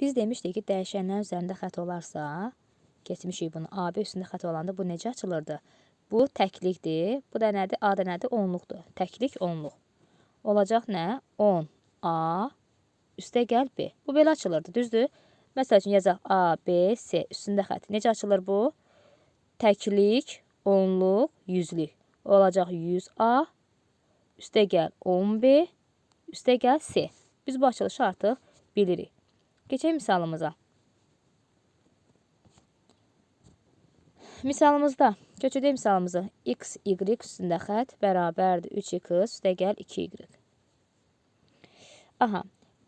Biz demişdik ki dəyişənlərin üzərində xətt olarsa, keçmişik bunu. AB üstündə xətt olanda bu necə açılırdı? Bu təklikdir. Bu da nədir? A da nədir? Onluqdur. Təklik onluq. Olacaq nə? 10 A üstə gəl B. Bu belə açılırdı, düzdür? Məsəl üçün yazacaq A, B, C üstündə xətt. Necə açılır bu? Təklik, onluq, yüzlük. Olacaq 100 A üstə gəl 10 B üstə gəl C. Biz bu açılışı artıq bilirik. Keçək misalımıza. Misalımızda, köçürdək misalımızı. x, y üstündə xətt bərabərdir 3x üstə gəl 2y. Aha,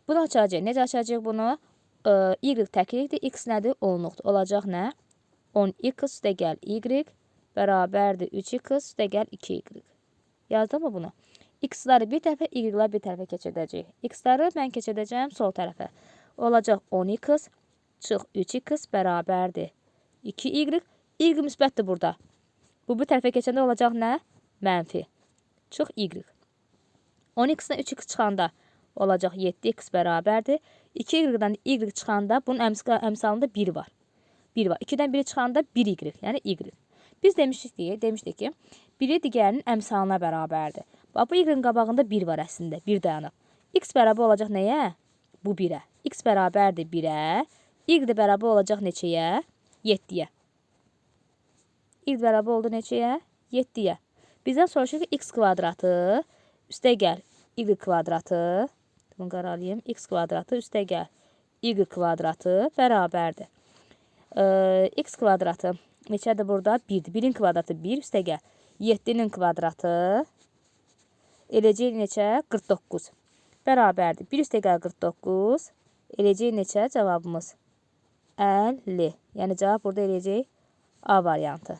bunu açacaq. Necə açacaq bunu? Ee, y təklikdir, x nədir? Onluqdur. Olacaq nə? 10x üstə gəl y bərabərdir 3x üstə gəl 2y. Yazdım mı bunu? X-ları bir tərəfə, Y-lar bir tərəfə keçirdəcəyik. X-ları mən keçirdəcəyim sol tərəfə. Olacaq 10x çıx 3x bərabərdir 2y. Y müsbətdir burada. Bu bir tərəfə keçəndə olacaq nə? Mənfi. Çıx y. 10x-dən 3x çıxanda olacaq 7x bərabərdir. 2y-dan y çıxanda bunun əmsa- əmsalında 1 var. 1 var. 2-dən 1 çıxanda 1y, yəni y. Biz demişdik ki, demişdik ki, biri digərinin əmsalına bərabərdir. Bax bu y-in qabağında 1 var əslində, 1 dayanıb. x bərabər olacaq nəyə? Bu 1-ə. x bərabərdir 1-ə. y də bərabər olacaq neçəyə? 7-yə. y bərabər oldu neçəyə? 7-yə. Bizdən soruşur ki, x kvadratı üstə gəl y kvadratı. Bunu qaralayım. x kvadratı üstə gəl y kvadratı bərabərdir. Ee, x kvadratı neçədir burada? 1-dir. 1-in kvadratı 1 üstə gəl. 7-nin kvadratı eləcək neçə? 49. Bərabərdir. 1 üstə gəl 49. Eləcək neçə? Cavabımız 50. Yəni cavab burada eləcək A variantı.